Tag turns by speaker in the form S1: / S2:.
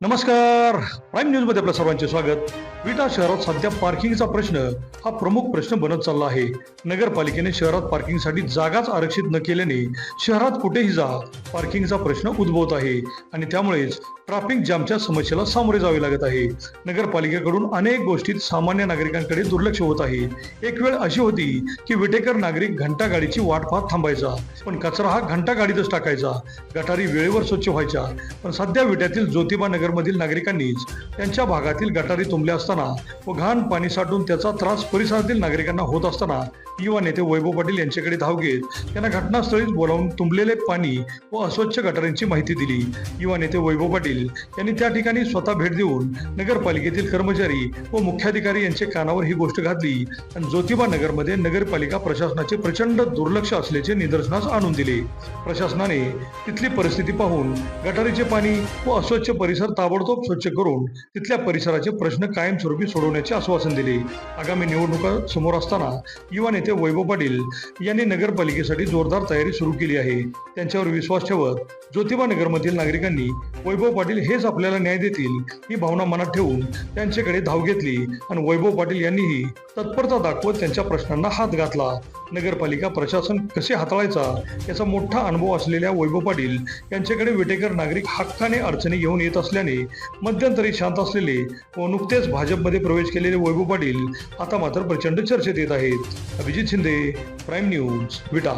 S1: नमस्कार. प्राईम न्यूजमध्ये आपल्या सर्वांचे स्वागत. विटा शहरात सध्या पार्किंगचा प्रश्न हा प्रमुख प्रश्न बनत चालला आहे. नगरपालिकेने शहरात पार्किंगसाठी जागाच आरक्षित न केल्याने शहरात कुठेही जा पार्किंगचा प्रश्न उद्भवत आहे आणि त्यामुळेच ट्रॅफिक जामच्या समस्येला सामोरे जावे लागत आहे. नगरपालिकेकडून अनेक गोष्टीत सामान्य नागरिकांकडे दुर्लक्ष होत आहे. एक वेळ अशी होती की विटेकर नागरिक घंटा गाडीची वाट पाहत थांबायचा पण कचरा हा घंटा गाडीतच टाकायचा. गटारी वेळेवर स्वच्छ व्हायच्या पण सध्या विट्यातील ज्योतिबा नगरमधील नागरिकांनीच त्यांच्या भागातील गटारी तुंबल्या असताना व घाण पाणी साठून त्याचा त्रास परिसरातील नागरिकांना होत असताना युवा नेते वैभव पाटील यांच्याकडे धाव घेत त्यांना घटनास्थळीच बोलावून तुंबलेले पाणी व अस्वच्छ गटारांची माहिती दिली. युवा नेते वैभव पाटील यांनी त्या ठिकाणी स्वतः भेट देऊन नगरपालिकेतील कर्मचारी व मुख्याधिकारी यांच्या कानावर ही गोष्ट घातली आणि ज्योतिबा नगरमध्ये नगरपालिका प्रशासनाचे प्रचंड दुर्लक्ष असल्याचे निदर्शनास आणून दिले. प्रशासनाने तिथली परिस्थिती पाहून गटारीचे पाणी व अस्वच्छ परिसर ताबडतोब स्वच्छ करून तिथल्या परिसराचे प्रश्न कायमस्वरूपी सोडवण्याचे आश्वासन दिले. आगामी निवडणुका समोर असताना युवा नेते नेते वैभव पाटील यांनी नगरपालिकेसाठी जोरदार तयारी सुरू केली आहे. त्यांच्यावर विश्वास ठेवत ज्योतिबा नगरमधील नागरिकांनी वैभव पाटील हेच आपल्याला न्याय देतील ही भावना मनात ठेवून त्यांच्याकडे धाव घेतली आणि वैभव पाटील यांनीही तत्परता दाखवत त्यांच्या प्रश्नांना हात घातला. नगरपालिका प्रशासन कसे हाताळायचा याचा मोठा अनुभव असलेल्या वैभव पाटील यांच्याकडे विटेकर नागरिक हक्काने अडचणी घेऊन येत असल्याने मध्यंतरी शांत असलेले व नुकतेच भाजपमध्ये प्रवेश केलेले वैभव पाटील आता मात्र प्रचंड चर्चेत येत आहेत. Abhijit Shinde prime news Vita.